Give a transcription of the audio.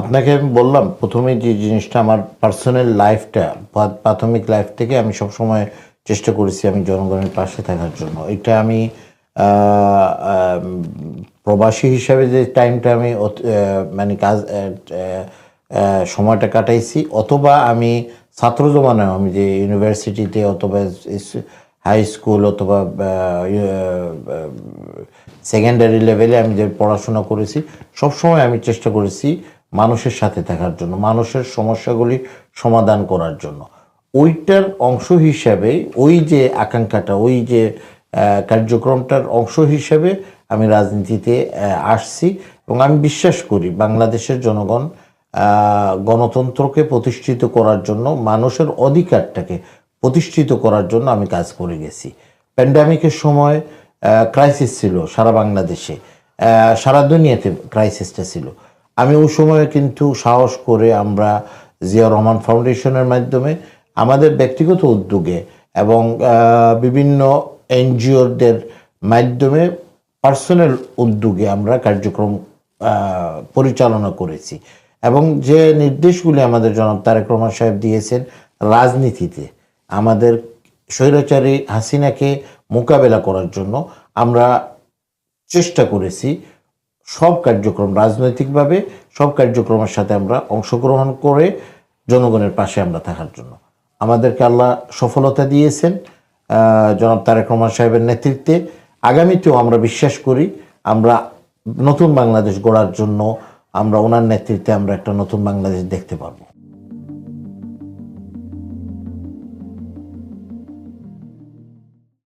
আপনাকে আমি বললাম প্রথমে যে জিনিসটা আমার পার্সোনাল লাইফটা প্রাথমিক লাইফ থেকে আমি সবসময় চেষ্টা করেছি আমি জনগণের পাশে থাকার জন্য। এটা আমি প্রবাসী হিসাবে যে টাইমটা আমি মানে কাজ সময়টা কাটাইছি, অথবা আমি ছাত্র জমানায় আমি যে ইউনিভার্সিটিতে অথবা হাই স্কুল অথবা সেকেন্ডারি লেভেলে আমি যে পড়াশোনা করেছি, সবসময় আমি চেষ্টা করেছি মানুষের সাথে থাকার জন্য, মানুষের সমস্যাগুলি সমাধান করার জন্য। ওইটার অংশ হিসাবে, ওই যে আকাঙ্ক্ষাটা, ওই যে কার্যক্রমটার অংশ হিসাবে আমি রাজনীতিতে আসছি এবং আমি বিশ্বাস করি বাংলাদেশের জনগণ গণতন্ত্রকে প্রতিষ্ঠিত করার জন্য, মানুষের অধিকারটাকে প্রতিষ্ঠিত করার জন্য আমি কাজ করে গেছি। প্যান্ডামিকের সময় ক্রাইসিস ছিল সারা বাংলাদেশে সারা দুনিয়াতে ক্রাইসিসটা ছিল। আমি ওই সময় কিন্তু সাহস করে আমরা জিয়া রহমান ফাউন্ডেশনের মাধ্যমে আমাদের ব্যক্তিগত উদ্যোগে এবং বিভিন্ন এনজিওদের মাধ্যমে পার্সোনাল উদ্যোগে আমরা কার্যক্রম পরিচালনা করেছি। এবং যে নির্দেশগুলি আমাদের জনাব তারেক রহমান সাহেব দিয়েছেন রাজনীতিতে, আমাদের স্বৈরাচারী হাসিনাকে মোকাবেলা করার জন্য আমরা চেষ্টা করেছি সব কার্যক্রম রাজনৈতিকভাবে, সব কার্যক্রমের সাথে আমরা অংশগ্রহণ করে জনগণের পাশে আমরা থাকার জন্য। আমাদেরকে আল্লাহ সফলতা দিয়েছেন জনাব তারেক রহমান সাহেবের নেতৃত্বে। আগামীতেও আমরা বিশ্বাস করি, আমরা নতুন বাংলাদেশ গড়ার জন্য আমরা ওনার নেতৃত্বে আমরা একটা নতুন বাংলাদেশ দেখতে পারব।